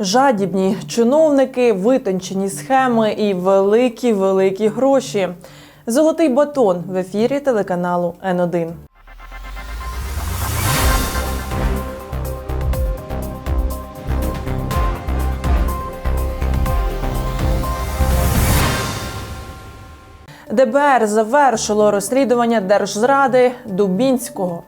Жадібні чиновники, витончені схеми і великі великі гроші. Золотий батон в ефірі телеканалу Н1. ДБР завершило розслідування держзради Дубінського.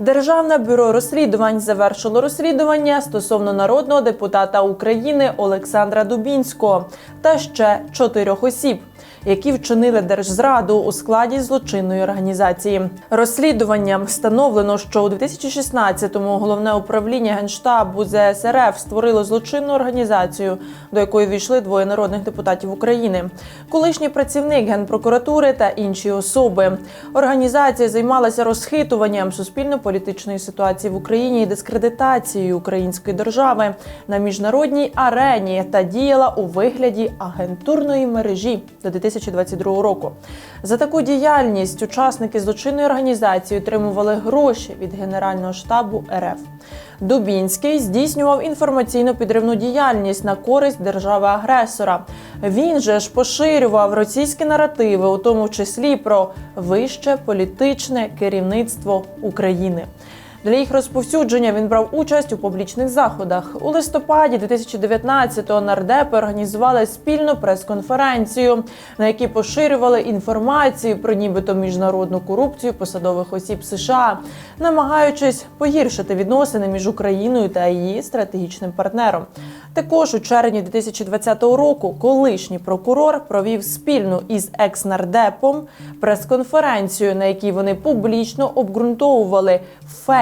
Державне бюро розслідувань завершило розслідування стосовно народного депутата України Олександра Дубінського та ще чотирьох осіб, які вчинили держзраду у складі злочинної організації. Розслідуванням встановлено, що у 2016-му головне управління генштабу ЗСРФ створило злочинну організацію, до якої війшли двоє народних депутатів України, колишній працівник генпрокуратури та інші особи. Організація займалася розхитуванням суспільно-політичної ситуації в Україні і дискредитацією української держави на міжнародній арені та діяла у вигляді агентурної мережі до 2022 року. За таку діяльність учасники злочинної організації отримували гроші від Генерального штабу РФ. Дубінський здійснював інформаційно підривну діяльність на користь держави-агресора. Він же ж поширював російські наративи, у тому числі про вище політичне керівництво України. Для їх розповсюдження він брав участь у публічних заходах. У листопаді 2019-го нардепи організували спільну прес-конференцію, на якій поширювали інформацію про нібито міжнародну корупцію посадових осіб США, намагаючись погіршити відносини між Україною та її стратегічним партнером. Також у червні 2020 року колишній прокурор провів спільну із екс-нардепом прес-конференцію, на якій вони публічно обґрунтовували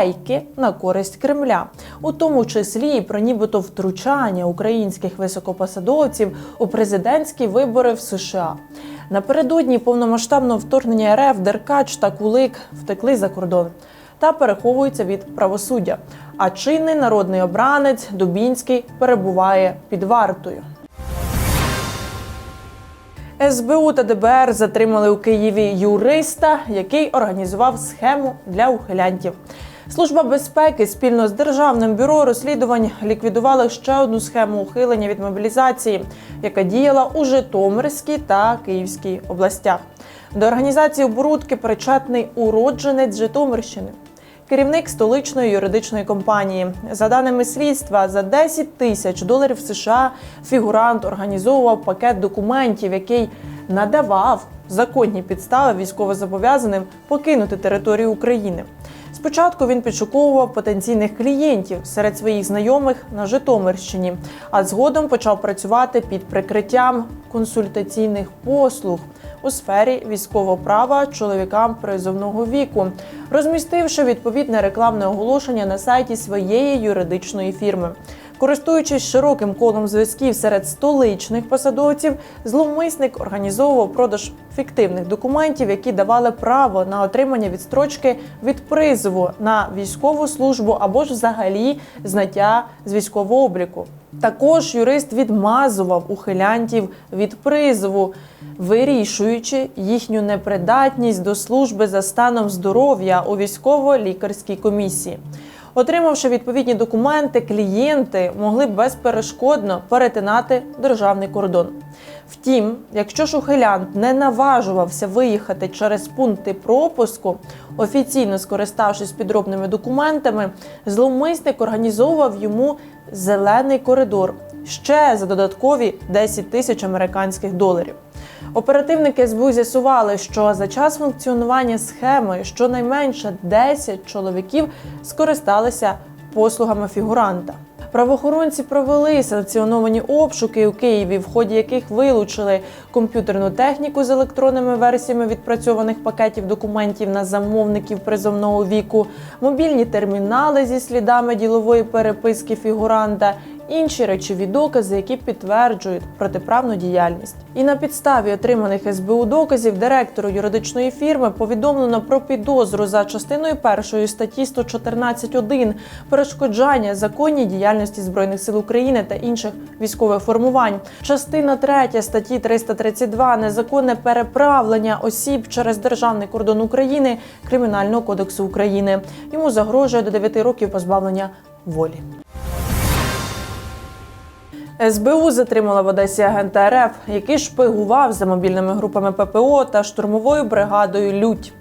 фейки на користь Кремля, у тому числі і про нібито втручання українських високопосадовців у президентські вибори в США. Напередодні повномасштабного вторгнення РФ Деркач та Кулик втекли за кордон та переховуються від правосуддя. А чинний народний обранець Дубінський перебуває під вартою. СБУ та ДБР затримали у Києві юриста, який організував схему для ухилянтів. Служба безпеки спільно з державним бюро розслідувань ліквідували ще одну схему ухилення від мобілізації, яка діяла у Житомирській та Київській областях. До організації оборудки причетний уродженець Житомирщини. Керівник столичної юридичної компанії за даними слідства, за 10 тисяч доларів США фігурант організовував пакет документів, який надавав законні підстави військовозобов'язаним покинути територію України. Спочатку він підшуковував потенційних клієнтів серед своїх знайомих на Житомирщині, а згодом почав працювати під прикриттям консультаційних послуг у сфері військового права чоловікам призовного віку, розмістивши відповідне рекламне оголошення на сайті своєї юридичної фірми. Користуючись широким колом зв'язків серед столичних посадовців, зловмисник організовував продаж фіктивних документів, які давали право на отримання відстрочки від призову на військову службу або ж взагалі зняття з військового обліку. Також юрист відмазував ухилянтів від призову, вирішуючи їхню непридатність до служби за станом здоров'я у військово-лікарській комісії. Отримавши відповідні документи, клієнти могли безперешкодно перетинати державний кордон. Втім, якщо ж не наважувався виїхати через пункти пропуску, офіційно скориставшись підробними документами, зловмисник організовував йому зелений коридор ще за додаткові 10 тисяч американських доларів. Оперативники СБУ з'ясували, що за час функціонування схеми щонайменше 10 чоловіків скористалися послугами фігуранта. Правоохоронці провели санкціоновані обшуки у Києві, в ході яких вилучили комп'ютерну техніку з електронними версіями відпрацьованих пакетів документів на замовників призовного віку, мобільні термінали зі слідами ділової переписки фігуранта. Інші речові докази, які підтверджують протиправну діяльність, і на підставі отриманих СБУ доказів директору юридичної фірми повідомлено про підозру за частиною першої статті 114.1 перешкоджання законній діяльності збройних сил України та інших військових формувань. Частина 3 статті 332 незаконне переправлення осіб через державний кордон України Кримінального кодексу України. Йому загрожує до 9 років позбавлення волі. СБУ затримала в Одесі агента РФ, який шпигував за мобільними групами ППО та штурмовою бригадою Лють.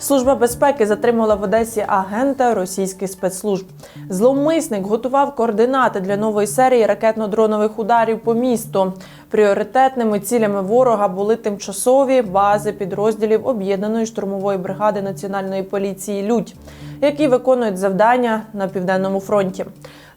Служба безпеки затримала в Одесі агента російських спецслужб. Зловмисник готував координати для нової серії ракетно-дронових ударів по місту. Пріоритетними цілями ворога були тимчасові бази підрозділів об'єднаної штурмової бригади національної поліції Людь, які виконують завдання на південному фронті.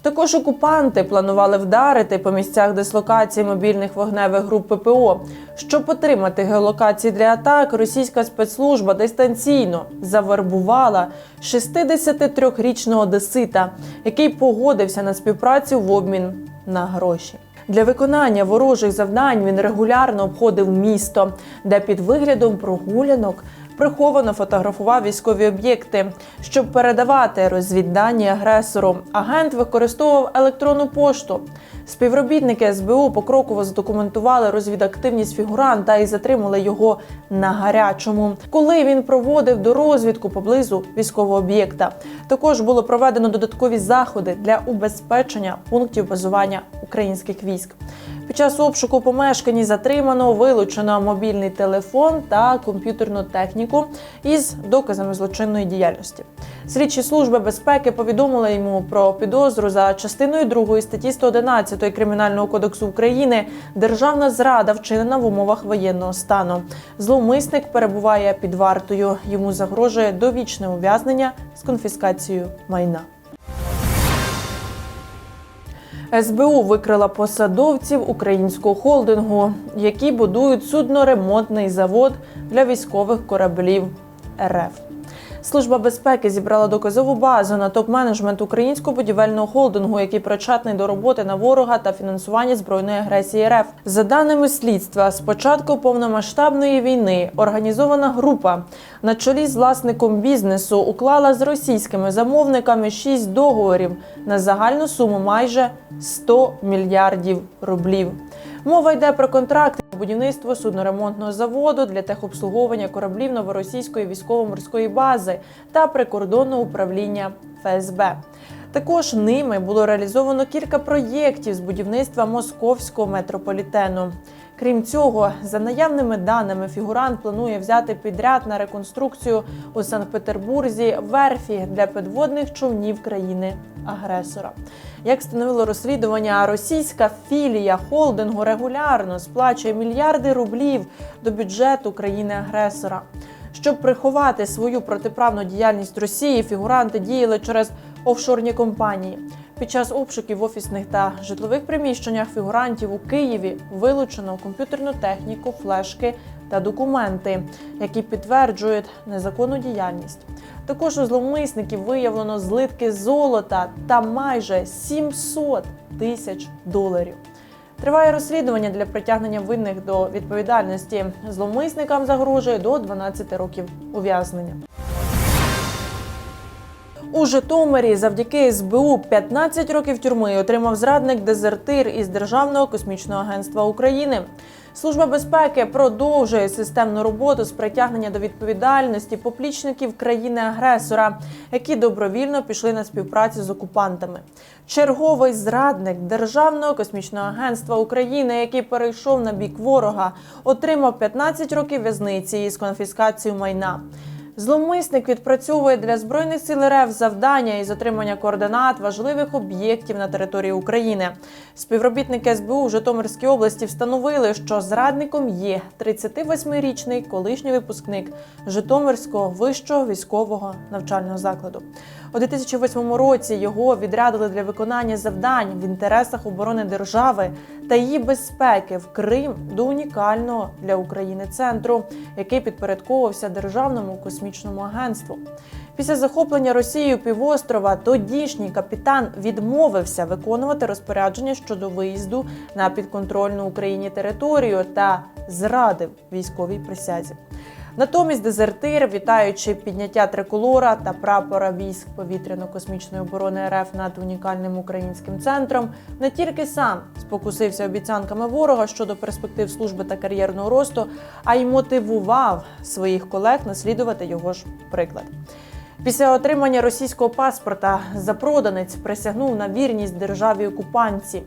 Також окупанти планували вдарити по місцях дислокації мобільних вогневих груп ППО. Щоб отримати геолокації для атак, російська спецслужба дистанційно завербувала 63-річного одесита, який погодився на співпрацю в обмін на гроші. Для виконання ворожих завдань він регулярно обходив місто, де під виглядом прогулянок приховано фотографував військові об'єкти. Щоб передавати розвіддані агресору, агент використовував електронну пошту. Співробітники СБУ покроково задокументували розвідактивність фігуранта і затримали його на гарячому, коли він проводив до розвідку поблизу військового об'єкта. Також було проведено додаткові заходи для убезпечення пунктів базування українських військ. Під час обшуку помешканні затримано вилучено мобільний телефон та комп'ютерну техніку із доказами злочинної діяльності. Слідчі служби безпеки повідомили йому про підозру за частиною 2 статті 111 Кримінального кодексу України державна зрада вчинена в умовах воєнного стану. Зловмисник перебуває під вартою. Йому загрожує довічне ув'язнення з конфіскацією майна. СБУ викрила посадовців українського холдингу, які будують судноремонтний завод для військових кораблів РФ. Служба безпеки зібрала доказову базу на топ-менеджмент українського будівельного холдингу, який причетний до роботи на ворога та фінансування збройної агресії РФ. За даними слідства, з початку повномасштабної війни організована група на чолі з власником бізнесу уклала з російськими замовниками шість договорів на загальну суму майже 100 мільярдів рублів. Мова йде про контракти на будівництво судноремонтного заводу для техобслуговування кораблів новоросійської військово-морської бази та прикордонного управління ФСБ. Також ними було реалізовано кілька проєктів з будівництва московського метрополітену. Крім цього, за наявними даними, фігурант планує взяти підряд на реконструкцію у Санкт-Петербурзі верфі для підводних човнів країни-агресора. Як встановило розслідування, російська філія холдингу регулярно сплачує мільярди рублів до бюджету країни-агресора. Щоб приховати свою протиправну діяльність Росії, фігуранти діяли через офшорні компанії. Під час обшуків в офісних та житлових приміщеннях фігурантів у Києві вилучено комп'ютерну техніку, флешки та документи, які підтверджують незаконну діяльність. Також у зловмисників виявлено злитки золота та майже 700 тисяч доларів. Триває розслідування для притягнення винних до відповідальності. Зловмисникам загрожує до 12 років ув'язнення. У Житомирі завдяки СБУ 15 років тюрми отримав зрадник-дезертир із Державного космічного агентства України. Служба безпеки продовжує системну роботу з притягнення до відповідальності поплічників країни-агресора, які добровільно пішли на співпрацю з окупантами. Черговий зрадник Державного космічного агентства України, який перейшов на бік ворога, отримав 15 років в'язниці із конфіскацією майна. Зловмисник відпрацьовує для збройних сил РФ завдання із отримання координат важливих об'єктів на території України. Співробітники СБУ в Житомирській області встановили, що зрадником є 38-річний колишній випускник Житомирського вищого військового навчального закладу. У 2008 році його відрядили для виконання завдань в інтересах оборони держави та її безпеки в Крим до унікального для України центру, який підпорядковувався державному космічному агентству. Після захоплення Росією півострова тодішній капітан відмовився виконувати розпорядження щодо виїзду на підконтрольну Україні територію та зрадив військовій присязі. Натомість дезертир, вітаючи підняття триколора та прапора військ повітряно-космічної оборони РФ над унікальним українським центром, не тільки сам спокусився обіцянками ворога щодо перспектив служби та кар'єрного росту, а й мотивував своїх колег наслідувати його ж приклад. Після отримання російського паспорта запроданець присягнув на вірність державі окупанці.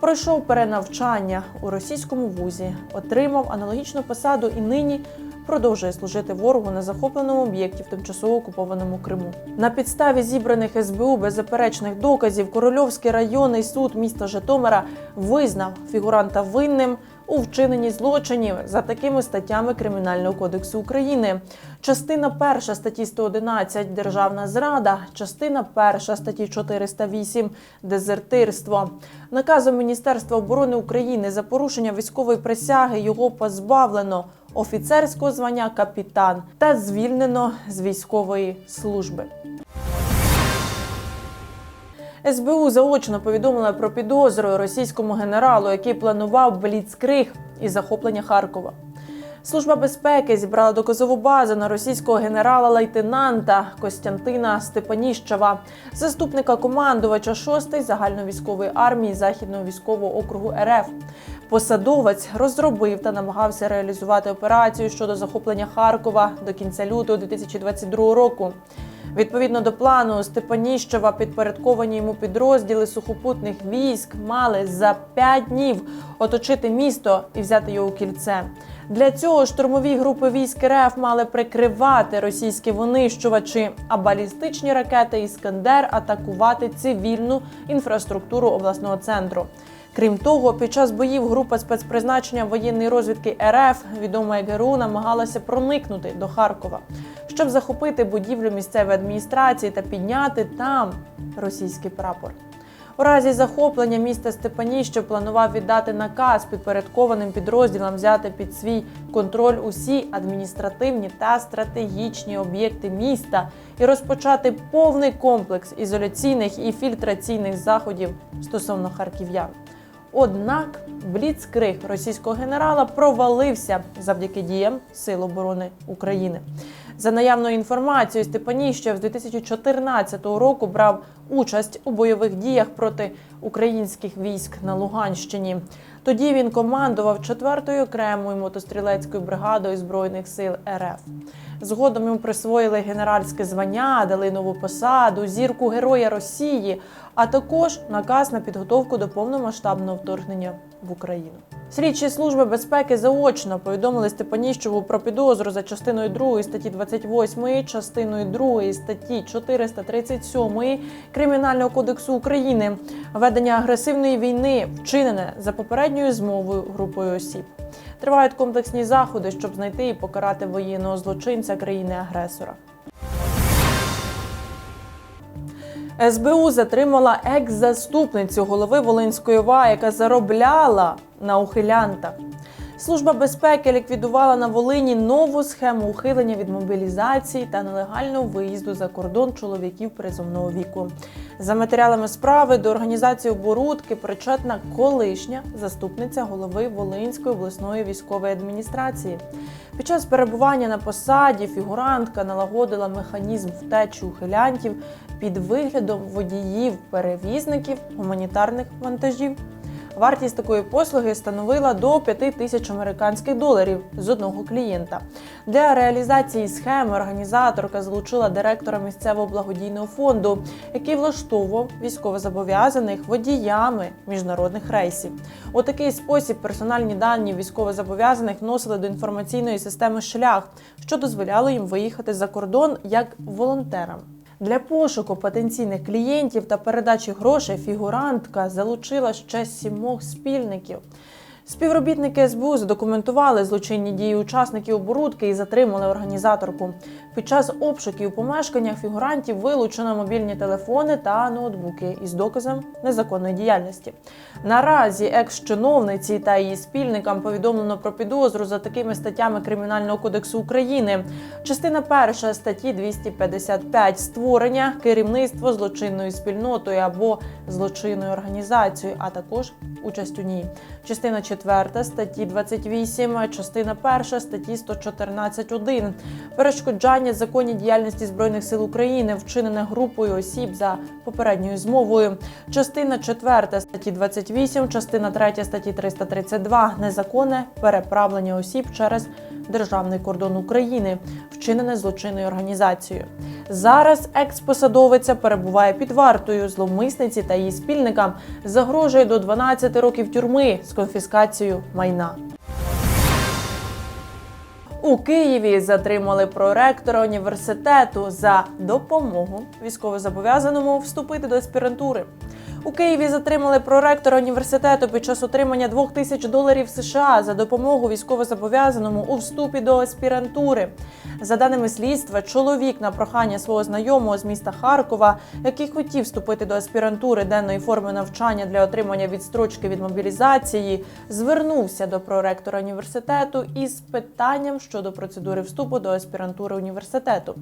Пройшов перенавчання у російському вузі, отримав аналогічну посаду і нині продовжує служити ворогу на захопленому об'єкті в тимчасово окупованому Криму. На підставі зібраних СБУ беззаперечних доказів Корольовський районний суд міста Житомира визнав фігуранта винним у вчиненні злочинів за такими статтями Кримінального кодексу України. Частина 1 статті 111 Державна зрада, частина 1 статті 408 Дезертирство. Наказом Міністерства оборони України за порушення військової присяги його позбавлено офіцерського звання капітан та звільнено з військової служби. СБУ заочно повідомила про підозру російському генералу, який планував бліцкриг і захоплення Харкова. Служба безпеки зібрала доказову базу на російського генерала-лейтенанта Костянтина Степаніщева, заступника командувача 6-ї загальновійськової армії Західного військового округу РФ. Посадовець розробив та намагався реалізувати операцію щодо захоплення Харкова до кінця лютого 2022 року. Відповідно до плану Степаніщева, підпорядковані йому підрозділи сухопутних військ мали за п'ять днів оточити місто і взяти його у кільце. Для цього штурмові групи військ РФ мали прикривати російські винищувачі, а балістичні ракети Іскандер атакувати цивільну інфраструктуру обласного центру. Крім того, під час боїв група спецпризначення воєнної розвідки РФ, відома як ГРУ, намагалася проникнути до Харкова, щоб захопити будівлю місцевої адміністрації та підняти там російський прапор. У разі захоплення міста Степаніщо планував віддати наказ підпорядкованим підрозділам взяти під свій контроль усі адміністративні та стратегічні об'єкти міста і розпочати повний комплекс ізоляційних і фільтраційних заходів стосовно харків'ян. Однак бліцкриг російського генерала провалився завдяки діям Сил оборони України. За наявною інформацією, Степаніщев з 2014 року брав участь у бойових діях проти українських військ на Луганщині. Тоді він командував 4-ю окремою мотострілецькою бригадою збройних сил РФ. Згодом йому присвоїли генеральське звання, дали нову посаду, зірку Героя Росії, а також наказ на підготовку до повномасштабного вторгнення в Україну. Слідчі служби безпеки заочно повідомили Степаніщеву про підозру за частиною 2 статті 28, частиною 2 статті 437 Кримінального кодексу України ведення агресивної війни, вчинене за попередньою змовою групою осіб. Тривають комплексні заходи, щоб знайти і покарати воєнного злочинця країни-агресора. СБУ затримала екс-заступницю голови Волинської ОВА, яка заробляла на ухилянтах. Служба безпеки ліквідувала на Волині нову схему ухилення від мобілізації та нелегального виїзду за кордон чоловіків призовного віку. За матеріалами справи до організації оборудки причетна колишня заступниця голови Волинської обласної військової адміністрації. Під час перебування на посаді фігурантка налагодила механізм втечі ухилянтів під виглядом водіїв-перевізників гуманітарних вантажів. Вартість такої послуги становила до 5 тисяч американських доларів з одного клієнта. Для реалізації схеми організаторка залучила директора місцевого благодійного фонду, який влаштовував військовозобов'язаних водіями міжнародних рейсів. У такий спосіб персональні дані військовозобов'язаних вносили до інформаційної системи шлях, що дозволяло їм виїхати за кордон як волонтерам. Для пошуку потенційних клієнтів та передачі грошей фігурантка залучила ще сімох спільників. Співробітники СБУ задокументували злочинні дії учасників оборудки і затримали організаторку. Під час обшуків у помешканнях фігурантів вилучено мобільні телефони та ноутбуки із доказом незаконної діяльності. Наразі екс-чиновниці та її спільникам повідомлено про підозру за такими статтями Кримінального кодексу України. Частина перша статті 255 створення, керівництво злочинною спільнотою або злочинною організацією, а також участь у ній. Частина 4 статті 28, частина 1 статті 114.1. Перешкоджання законній діяльності Збройних сил України, вчинене групою осіб за попередньою змовою. Частина 4 статті 28, частина 3 статті 332. Незаконне переправлення осіб через державний кордон України, вчинене злочинною організацією. Зараз експосадовиця перебуває під вартою зловмисниці та її спільникам загрожує до 12 років тюрми з конфіскацією майна. У Києві затримали проректора університету за допомогу військовозобов'язаному вступити до аспірантури. У Києві затримали проректора університету під час отримання 2 тисяч доларів США за допомогу військовозобов'язаному у вступі до аспірантури. За даними слідства, чоловік на прохання свого знайомого з міста Харкова, який хотів вступити до аспірантури денної форми навчання для отримання відстрочки від мобілізації, звернувся до проректора університету із питанням щодо процедури вступу до аспірантури університету.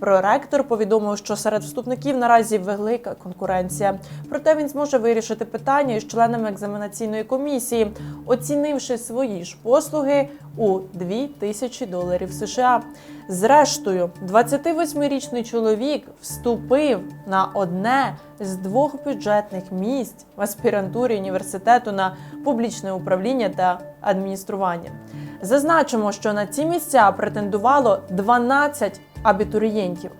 Проректор повідомив, що серед вступників наразі велика конкуренція. Проте він зможе вирішити питання із членами екзаменаційної комісії, оцінивши свої ж послуги у 2 тисячі доларів США. Зрештою, 28-річний чоловік вступив на одне з двох бюджетних місць в аспірантурі університету на публічне управління та адміністрування. Зазначимо, що на ці місця претендувало 12 абітурієнтів.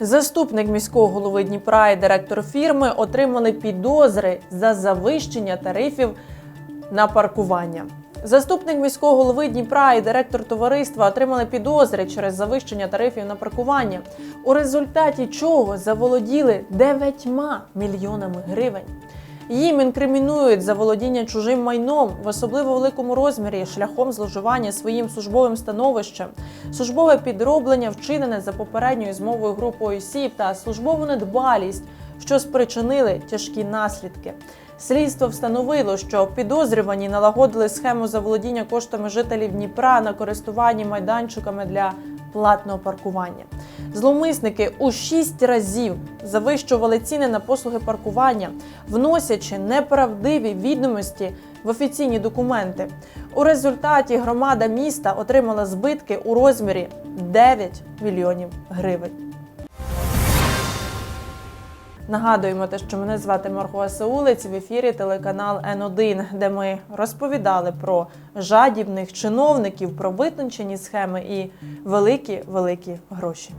Заступник міського голови Дніпра і директор фірми отримали підозри за завищення тарифів на паркування. Заступник міського голови Дніпра і директор товариства отримали підозри через завищення тарифів на паркування, у результаті чого заволоділи 9 мільйонами гривень. Їм інкримінують заволодіння чужим майном в особливо великому розмірі шляхом зловживання своїм службовим становищем, службове підроблення, вчинене за попередньою змовою групою осіб та службову недбалість, що спричинили тяжкі наслідки. Слідство встановило, що підозрювані налагодили схему заволодіння коштами жителів Дніпра на користуванні майданчиками для платного паркування. Зловмисники у шість разів завищували ціни на послуги паркування, вносячи неправдиві відомості в офіційні документи. У результаті громада міста отримала збитки у розмірі 9 мільйонів гривень. Нагадуємо те, що мене звати Марго Саулець в ефірі телеканал Н1, де ми розповідали про жадібних чиновників, про витончені схеми і великі великі гроші.